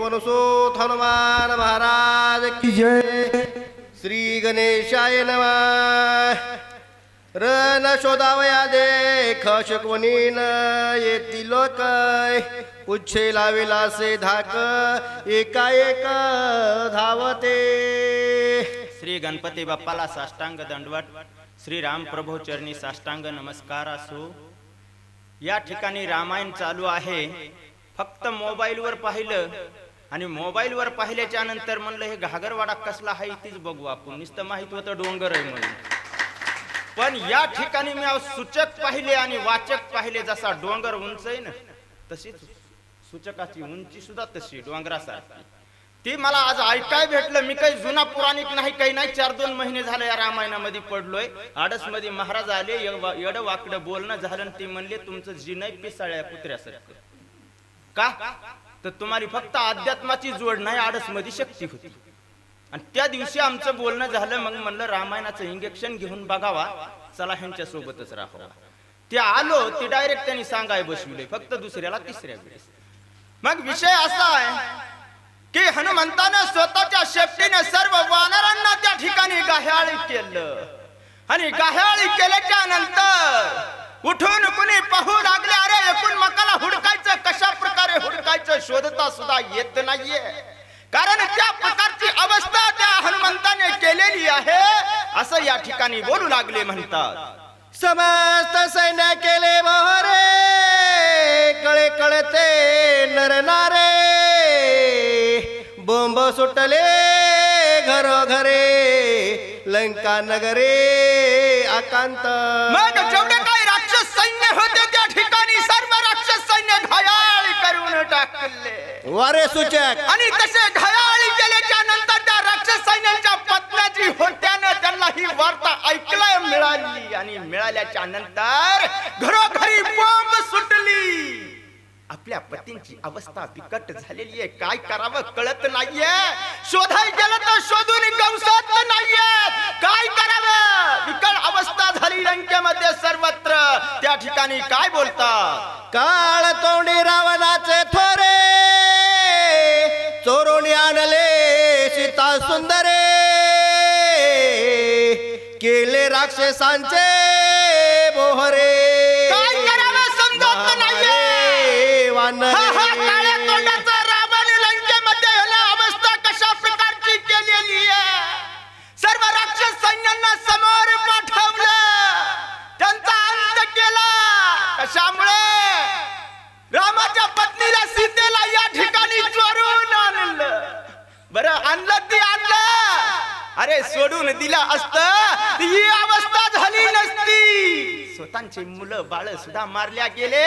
पवनसोत हनुमान महाराज की जय। श्री गणेशाय नमः। रन शोधावया देख शकवनीन येती लोक पुच्छे लाविलासे धाक एकाएक धावते। श्री गणपती बाप्पाला साष्टांग दंडवट श्री राम प्रभू चरणी साष्टांग नमस्कार असो। या ठिकाणी रामायण चालू आहे फक्त मोबाईलवर पाहिलं आणि मोबाईलवर पाहिल्याच्या नंतर म्हणलं हे घागरवाडा कसला आहे तीच बघू आपण. नुसतं माहीत होतं डोंगर आहे म्हणून. पण या ठिकाणी मी सूचक पाहिले आणि वाचक पाहिले जसा डोंगर उंच आहे ना तशीच सूचकाची उंची सुद्धा तशी डोंगरासारखी. ती मला आज ऐकाय भेटलं. मी काही जुना पुराणिक नाही काही नाही. चार दोन महिने झाले या रामायणामध्ये पडलोय. आडसमध्ये महाराज आले येड वाकडं बोलणं झालं आणि ते म्हणले तुमचं जी नाही पिसाळ्या कुत्र्यासारखं. का? तर तुम्हाला फक्त अध्यात्माची जोड नाही आडसमध्ये शक्ती होती. आणि त्या दिवशी आमचं बोलणं झालं मग म्हणलं रामायणाचं इंजेक्शन घेऊन बघावा चला ह्यांच्या सोबतच राहावा. ते आलो ते डायरेक्ट त्यांनी सांगाय बसविले फक्त दुसऱ्याला तिसऱ्या वेळेस. मग विषय असा आहे की हनुमंतानं स्वतःच्या शेपटीने सर्व वानरांना त्या ठिकाणी गाह्याळी केलं. आणि गाह्याळी केल्याच्यानंतर उठून कुणी पाहू लागले अरे एकूण मकाला हुडकायचं कशा प्रकारे हुडकायचं शोधता सुद्धा येत नाहीये. कारण त्या प्रकारची अवस्था त्या हनुमंताने केलेली आहे असं या ठिकाणी बोलू लागले म्हणतात. समस्त सैन्य केले मोहरे कळे कळते नर नारे. बोंब सुटले घरोघरे लंका नगरे आकांत. मग जेवढे होते त्या ठिकाणी सर्व राक्षस सैन्य घायाळ करून टाकले. वारे सूचक. आणि तसे घायाळी केल्याच्यानंतर त्या राक्षस सैन्याच्या पत्न्या जी होत्यानं त्यांना ही वार्ता ऐकलाय मिळाली. आणि मिळाल्याच्या नंतर घरोघरी बॉम्ब सुटली. आपल्या पतींची अवस्था बिकट झालेली आहे. काय करावं कळत नाहीये. शोधाय गेलं तर शोधून गवसत नाहीये. काय करावं? बिकट अवस्था झाली लंकेमध्ये सर्वत्र. त्या ठिकाणी काय बोलता काळ तोंडी रावणाचे थोरे चोरून आणले सीता सुंदरे. केले राक्षसांचे मोहरे वानरे, काळ्या तोंडाचा लंकेमध्ये ह्याला अवस्था कशा प्रकारची केलेली आहे? सर्व राक्षस सैन्यांना समोर पाठवलं. त्यांचा अंत केला. कशामुळे? रामाच्या पत्नीला सीतेला या ठिकाणी चोरून आणलं. बरं आणलं ती आणलं? अरे सोडून दिला असत. ही अवस्था झाली नसती. स्वतःचे मुलं बाळ सुद्धा मारल्या गेले.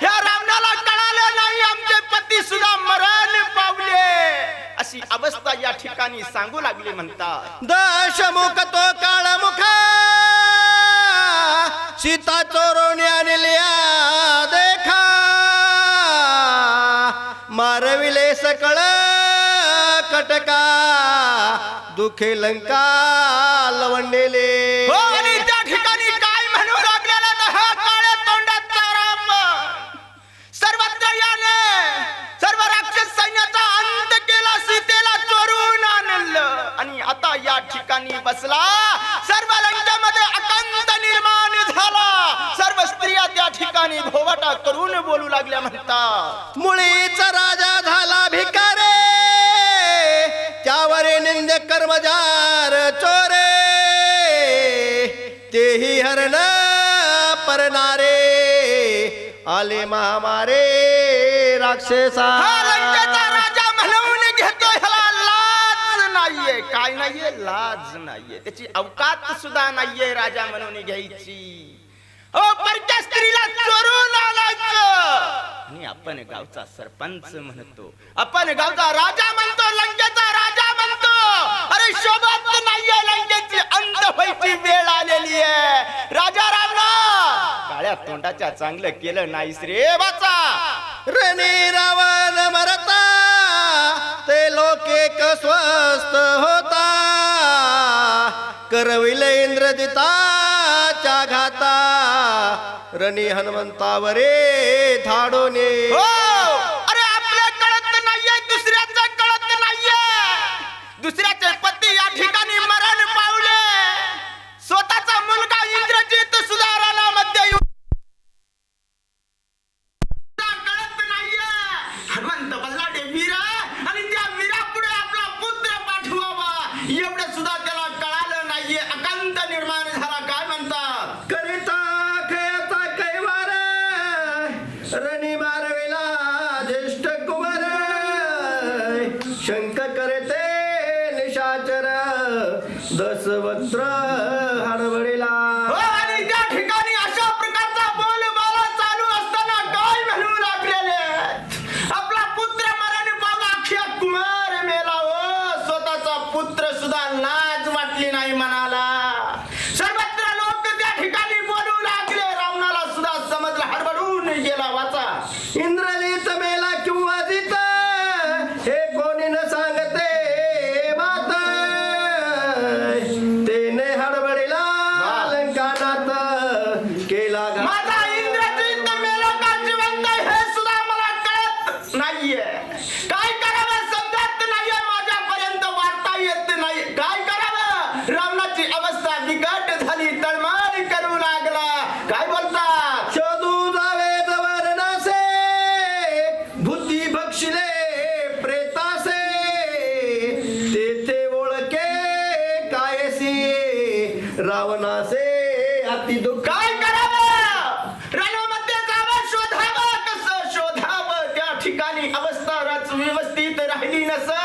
ह्या रावणाला कळालं नाही आमचे पती सुद्धा मरण पावले. अशी अवस्था या ठिकाणी सांगू लागले म्हणतात. दशमुख तो काळ मुख. सीता चोरून आणल्या देखा. मारविले सकळ कटका. दुखे लंका लवंडेले. हो! सीतेला चोरून आणलं. आणि आता या ठिकाणी बसला. सर्व लंकेमध्ये अकंत निर्माण झाला. सर्व स्त्रिया त्या ठिकाणी भोवटा करून बोलू लागल्या म्हणतात. मुळीचा राजा झाला भिकारे. त्यावर निंद कर्मजार चोरे. तेही हरण परनारे आले महामारे राक्षसा. नाहीये काय नाहीये? लाज नाहीये. त्याची अवकात सुद्धा नाहीये राजा म्हणून घ्यायची. हो परक्या स्त्रीला चोरून आणायचं. आणि आपण गावचा सरपंच म्हणतो. आपण गावचा राजा म्हणतो लंकेचा राजा म्हणतो. अरे शोभत नाहीये लंकेची अंत व्हायची वेळ आलेली आहे. राजा रामना काळ्या तोंडाच्या चांगलं केलं नाही श्री वाचा. रणे रावण मरता. ते लोक एक स्वस्थ होता. करविले इंद्रजिताच्या घाता. रणी हनुमंतावरे धाडोने. हो! शंख करते निशाचर दसवत्र रावणाची अवस्था बिकट झाली तळमळ करू लागला. काय बोलतात? शोधू जावे जवर नासे बुद्धी बक्षिले प्रेतासे. तेथे ओळखे कायसी रावणासे अति दुःख. काय करावं रणामध्ये जावं शोधावं कसं शोधावं त्या ठिकाणी अवस्था रच व्यवस्थित राहिली नसल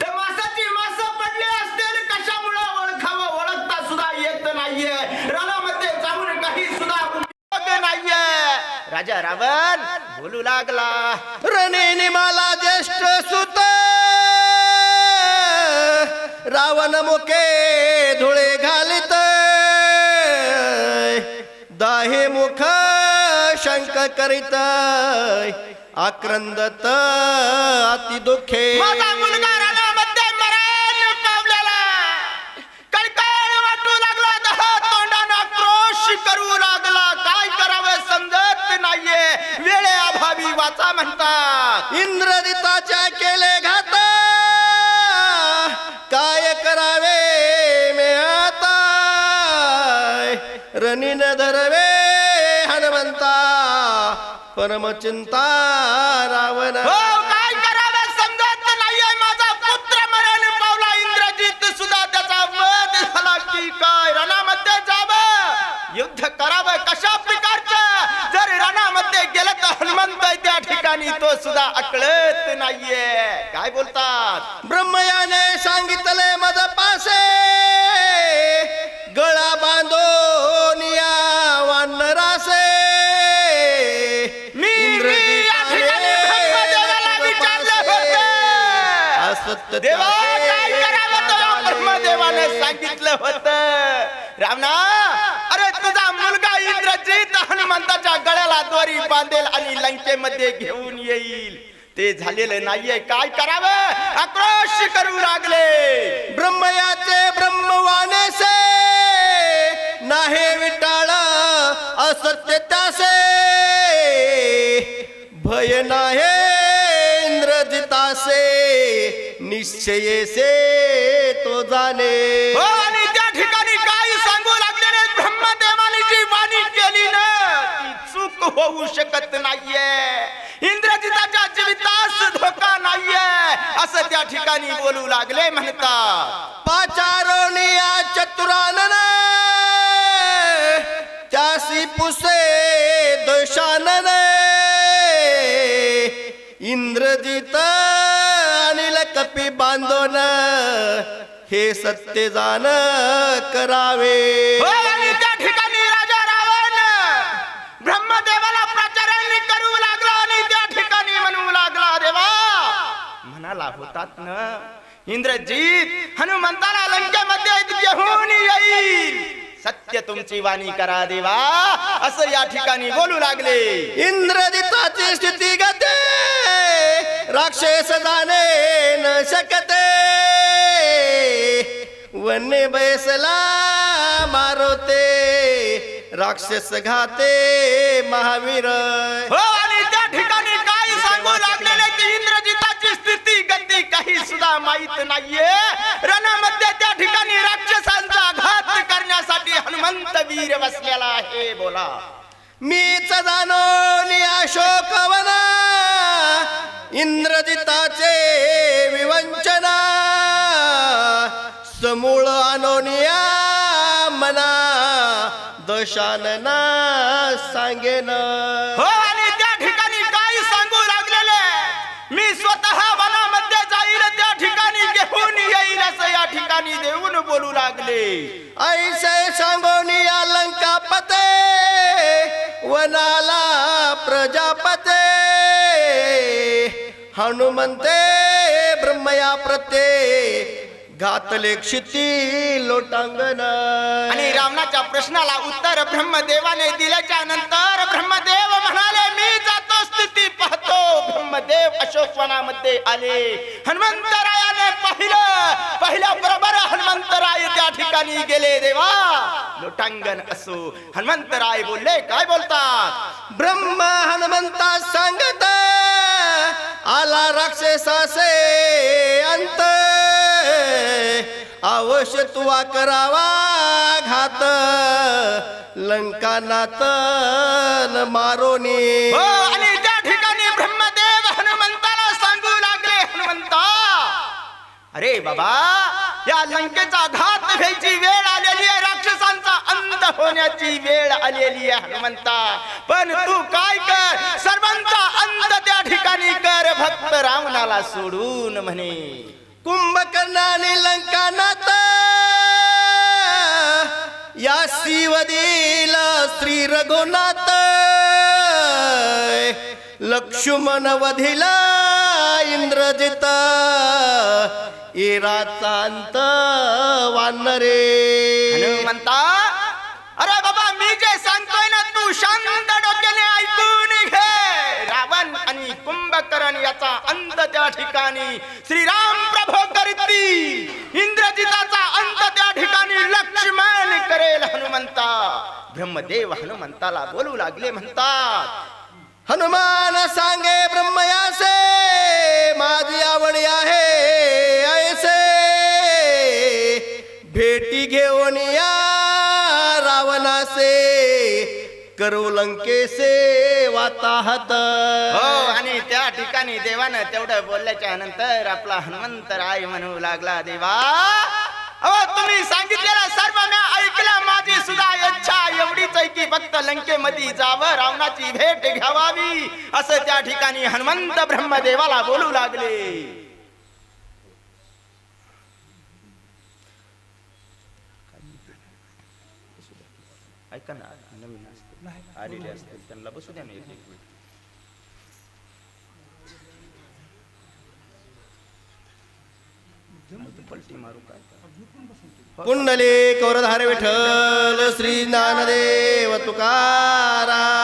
तर मासाची मास पडली असतील कशामुळं ओळखावं ओळखता सुद्धा येत नाहीये रणामध्ये जाऊन काही सुद्धा उपयोग नाहीये राजा रावण बोलू लागला रणीने मला ज्येष्ठ सुत. रावण मुके धुळे घालित. दाहे मुख शंक करीत. आक्रंदत अति दुःखे माझा मुलगा रणामध्ये मरण पावलेला कळकळ वाटू लागला दह तोंडानं आक्रोश करू लागला काय करावं समजत नाहीये वेळे अभावी वाचा म्हणतात. इंद्रजिताच्या केले घात. काय करावे मे आता? रनीन धरवे हनुमंता. परमचिंता रावण. हो काय करावं समजत नाहीये. माझा पुत्र मरण पावला. इंद्रजित सुद्धा त्याचा वध झाला की काय? रणामध्ये जावं. युद्ध करावं कशा प्रकारचं जर रणामध्ये गेलं तर हनुमंत त्या ठिकाणी तो सुद्धा अकळत नाहीये. काय बोलतात? ब्रह्मयाने सांगितले मज पासे. गळा बांधून या वानरासे. मी देवा काय करावं तो ब्रह्मदेवाने सांगितलं होतं. रावणा अरे तुझा मुलगा इंद्रजित हनुमंताच्या गळ्याला दोरी बांधेल आणि लंकेमध्ये घेऊन येईल. ते झालेलं नाहीये. काय करावं? आक्रोश करू लागले. ब्रह्मयाचे ब्रह्मवानेसे नाहे विटाळ असत्य त्यासे. भय नाहे इंद्रजितासे निश्चयेसे तो जाणे. होऊ शकत नाहीये. इंद्रजिताच्या जीवितास धोका नाहीये. असं त्या ठिकाणी बोलू लागले म्हणतात. पाचारोनिया चतुरानन त्यासी पुसे दोषानन. इंद्रजित अनिल कपी बांधोन हे सत्य जाण करावे हो आणि त्या ठिकाणी राजा रावण ब्रह्मदेवाला प्रचारण करू लागला आणि त्या ठिकाणी म्हणू लागला देवा म्हणाला होतात ना? इंद्रजीत हनुमंताला लंकेमध्ये घेऊन येईल. सत्य तुमची वाणी करा देवा. असं या ठिकाणी बोलू लागले. इंद्रजिताची स्थिती गते. राक्षस जाणे न शकते. वन्य बैसला मारोते. राक्षस घाते महावीर. हो! सुद्धा माहीत नाहीये. रणामध्ये त्या ठिकाणी राक्षसांचा घात करण्यासाठी हनुमंत वीर बसलेला आहे. बोला. मीच जाणून अशोकवना. इंद्रजिताचे विवंचना. समूळ आणोनिया मना. दशानना सांगेन. हो ऐसे सांगोनी अलंकापते वनाला प्रजापते। हनुमंते ब्रह्मया प्रते घातले क्षिती लोटांगण आणि रावणाच्या प्रश्नाला उत्तर ब्रह्मदेवाने दिल्याच्या ब्रह्मदेव अशोकवनामध्ये आले. हनुमंतरायाने पाहिलं पहिल्या बरोबर हनुमंतराय त्या ठिकाणी गेले देवा. लोटांगण असो. हनुमंतराय बोलले काय बोलतात? ब्रह्म हनुमंता सांगत आला राक्षसासे अंत अवश्य तुवा करावा घात लंकानात मारोनी. अरे बाबा या लंकेचा घात घ्यायची वेळ आलेली आहे राक्षसांचा अंत होण्याची वेळ आलेली आहे हनुमंता. पण तू काय कर? सर्वांचा अंत त्या ठिकाणी कर भक्त रावणाला सोडून म्हणे. कुंभकर्णाने लंकानात या शिवदील श्री रघुनाथ लक्ष्मण वधिला इंद्रजित इराचा अंत वानरे. म्हणता अरे बाबा मी जे सांगतोय ना तू शांत डोक्याने ऐकून घे. रावण आणि कुंभकरण याचा अंत त्या ठिकाणी. श्रीराम प्रभो करती इंद्रजिताचा अंत त्या ठिकाणी लक्ष्मण करेल हनुमंता. ब्रह्मदेव हनुमंताला बोलू लागले म्हणतात हनुमान सांगे ब्रह्मयासे माझी आवड आहे ऐसे. भेटी घेऊन या रावणासे करू लंकेसे वाताहत. हो आणि त्या ठिकाणी देवानं तेवढं बोलल्याच्या नंतर आपला हनुमंत राय म्हणू लागला देवा अहो तुम्ही सांगितलेला सर्व मी ऐकला माझी सुद्धा एवढीच आहे की फक्त लंकेमध्ये जावं रावणाची भेट घ्यावावी असं त्या ठिकाणी हनुमंत ब्रह्मदेवाला बोलू लागले. ऐका ना नवीन असतील आलेले असतील त्यांना बसू द्या ना एक मिनिट. पलटी मारू काय कुंडले कौरधार विठल श्री ज्ञानदेव तुकारा